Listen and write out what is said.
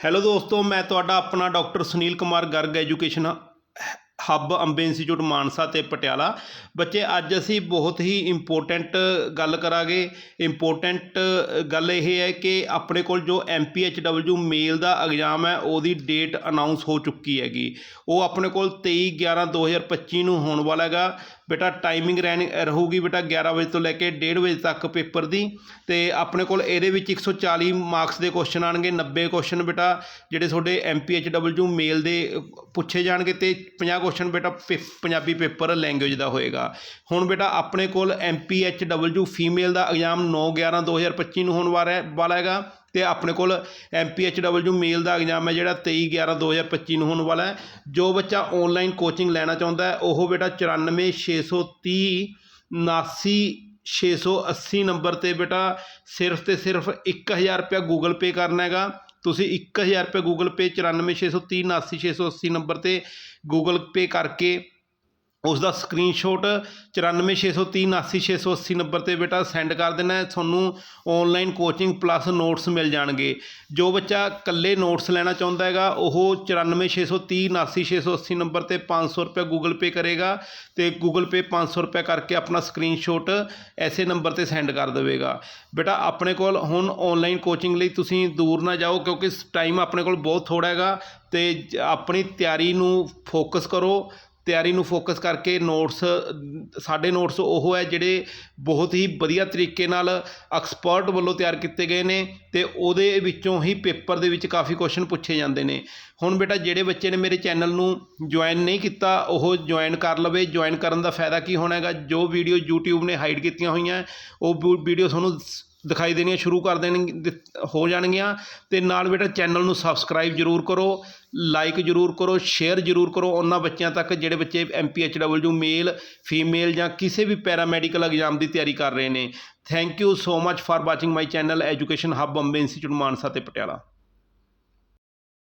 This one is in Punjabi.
ਹੈਲੋ ਦੋਸਤੋ, ਮੈਂ ਤੁਹਾਡਾ ਆਪਣਾ doctor Sunil Kumar Garg education hub Bombay institute Mansa ਤੇ ਪਟਿਆਲਾ। ਬੱਚੇ, ਅੱਜ ਅਸੀਂ ਬਹੁਤ ਹੀ ਇੰਪੋਰਟੈਂਟ ਗੱਲ ਕਰਾਂਗੇ। ਇੰਪੋਰਟੈਂਟ ਗੱਲ ਇਹ ਹੈ ਕਿ ਆਪਣੇ ਕੋਲ ਜੋ ਐਮਪੀਐਚਡਬਲਯੂ ਮੇਲ ਦਾ ਐਗਜ਼ਾਮ ਹੈ, ਉਹਦੀ ਡੇਟ ਅਨਾਉਂਸ ਹੋ ਚੁੱਕੀ ਹੈਗੀ। ਉਹ ਆਪਣੇ ਕੋਲ 23 11 2025 ਨੂੰ ਹੋਣ ਵਾਲਾ ਹੈਗਾ। ਬੇਟਾ ਟਾਈਮਿੰਗ ਰਹਿਣ ਰਹੂਗੀ ਬੇਟਾ 11 ਵਜੇ ਤੋਂ ਲੈ ਕੇ 1:30 ਵਜੇ ਤੱਕ ਪੇਪਰ ਦੀ। ਤੇ ਆਪਣੇ ਕੋਲ ਇਹਦੇ ਵਿੱਚ 140 ਮਾਰਕਸ ਦੇ ਕੁਐਸਚਨ ਆਣਗੇ 90 ਕੁਐਸਚਨ ਬੇਟਾ, ਜਿਹੜੇ ਤੁਹਾਡੇ ਐਮਪੀਐਚਡਬਲਯੂ ਮੇਲ ਦੇ ਪੁੱਛੇ ਜਾਣਗੇ ਤੇ 50 ਕੁਐਸਚਨ ਬੇਟਾ ਪੇ- ਪੰਜਾਬੀ ਪੇਪਰ ਲੈਂਗੁਏਜ ਦਾ ਹੋਏਗਾ। ਹੁਣ ਬੇਟਾ ਆਪਣੇ ਕੋਲ ਐਮਪੀਐਚਡਬਲਯੂ ਫੀਮੇਲ ਦਾ ਐਗਜ਼ਾਮ 9 11 2025 ਨੂੰ ਹੋਣ ਵਾਲਾ ਹੈ- ਵਾਲਾ ਹੈਗਾ। ਤੇ ਆਪਣੇ ਕੋਲ ਐਮਪੀਐਚਡਬਲਯੂ ਮੇਲ ਦਾ ਐਗਜ਼ਾਮ ਹੈ ਜਿਹੜਾ 23 11 2025 ਨੂੰ ਹੋਣ ਵਾਲਾ ਹੈ। ਜੋ ਬੱਚਾ ਆਨਲਾਈਨ ਕੋਚਿੰਗ ਲੈਣਾ ਚਾਹੁੰਦਾ ਹੈ, ਉਹ ਬੇਟਾ 94 630 79 680 ਨੰਬਰ ਤੇ ਬੇਟਾ ਸਿਰਫ ਤੇ ਸਿਰਫ 1000 ਰੁਪਇਆ ਗੂਗਲ ਪੇ ਕਰਨਾ ਹੈਗਾ। ਤੁਸੀਂ 1000 ਰੁਪਏ ਗੂਗਲ ਪੇ 94 630 79 680 ਨੰਬਰ ਤੇ ਗੂਗਲ ਪੇ ਕਰਕੇ ਉਸ ਦਾ ਸਕਰੀਨਸ਼ਾਟ 94 630 79 680 ਨੰਬਰ ਤੇ ਬੇਟਾ ਸੈਂਡ ਕਰ ਦੇਣਾ ਤੁਹਾਨੂੰ ਆਨਲਾਈਨ ਕੋਚਿੰਗ ਪਲੱਸ ਨੋਟਸ ਮਿਲ ਜਾਣਗੇ। ਜੋ ਬੱਚਾ ਇਕੱਲੇ ਨੋਟਸ ਲੈਣਾ ਚਾਹੁੰਦਾ ਹੈਗਾ, ਉਹ 94 630 79 680 ਨੰਬਰ ਤੇ 500 ਰੁਪਏ ਗੂਗਲ ਪੇ ਕਰੇਗਾ ਤੇ ਗੂਗਲ ਪੇ 500 ਰੁਪਏ ਕਰਕੇ ਆਪਣਾ ਸਕਰੀਨਸ਼ਾਟ ਐਸੇ ਨੰਬਰ ਤੇ ਸੈਂਡ ਕਰ ਦੇਵੇਗਾ। ਬੇਟਾ, ਆਪਣੇ ਕੋਲ ਹੁਣ ਆਨਲਾਈਨ ਕੋਚਿੰਗ ਲਈ ਤੁਸੀਂ ਦੂਰ ਨਾ ਜਾਓ ਕਿਉਂਕਿ ਟਾਈਮ ਆਪਣੇ ਕੋਲ ਬਹੁਤ ਥੋੜਾ ਹੈਗਾ ਤੇ ਆਪਣੀ ਤਿਆਰੀ ਨੂੰ ਫੋਕਸ ਕਰੋ। ਤਿਆਰੀ ਨੂੰ ਫੋਕਸ ਕਰਕੇ ਨੋਟਸ ਸਾਡੇ ਨੋਟਸ ਉਹ ਹੈ ਜਿਹੜੇ ਬਹੁਤ ਹੀ ਵਧੀਆ ਤਰੀਕੇ ਨਾਲ ਐਕਸਪਰਟ ਵੱਲੋਂ ਤਿਆਰ ਕੀਤੇ ਗਏ ਨੇ ਅਤੇ ਉਹਦੇ ਵਿੱਚੋਂ ਹੀ ਪੇਪਰ ਦੇ ਵਿੱਚ ਕਾਫੀ ਕੁਐਸਚਨ ਪੁੱਛੇ ਜਾਂਦੇ ਨੇ। ਹੁਣ ਬੇਟਾ ਜਿਹੜੇ ਬੱਚੇ ਨੇ ਮੇਰੇ ਚੈਨਲ ਨੂੰ ਜੁਆਇਨ ਨਹੀਂ ਕੀਤਾ, ਉਹ ਜੁਆਇਨ ਕਰ ਲਵੇ। ਜੁਆਇਨ ਕਰਨ ਦਾ ਫਾਇਦਾ ਕੀ ਹੋਣਾ ਹੈਗਾ? ਜੋ ਵੀਡੀਓ YouTube ਨੇ ਹਾਈਡ ਕੀਤੀਆਂ ਹੋਈਆਂ, ਉਹ ਵੀਡੀਓ ਤੁਹਾਨੂੰ ਸ- ਦਿਖਾਈ ਦੇਣੀਆਂ ਸ਼ੁਰੂ ਕਰ ਦੇਣ ਹੋ ਜਾਣਗੀਆਂ ਤੇ ਨਾਲ ਬੇਟਾ ਚੈਨਲ ਨੂੰ ਸਬਸਕ੍ਰਾਈਬ ਜਰੂਰ ਕਰੋ ਲਾਈਕ ਜਰੂਰ ਕਰੋ ਸ਼ੇਅਰ ਜਰੂਰ ਕਰੋ ਉਹਨਾਂ ਬੱਚਿਆਂ ਤੱਕ ਜਿਹੜੇ ਬੱਚੇ ਐਮਪੀਐਚਡਬਲਯੂ ਮੇਲ ਫੀਮੇਲ ਜਾਂ ਕਿਸੇ ਵੀ ਪੈਰਾਮੈਡੀਕਲ ਐਗਜ਼ਾਮ ਦੀ ਤਿਆਰੀ ਕਰ ਰਹੇ ਨੇ। Thank you so much for watching my channel education hub Bombay institute Mansa ਤੇ ਪਟਿਆਲਾ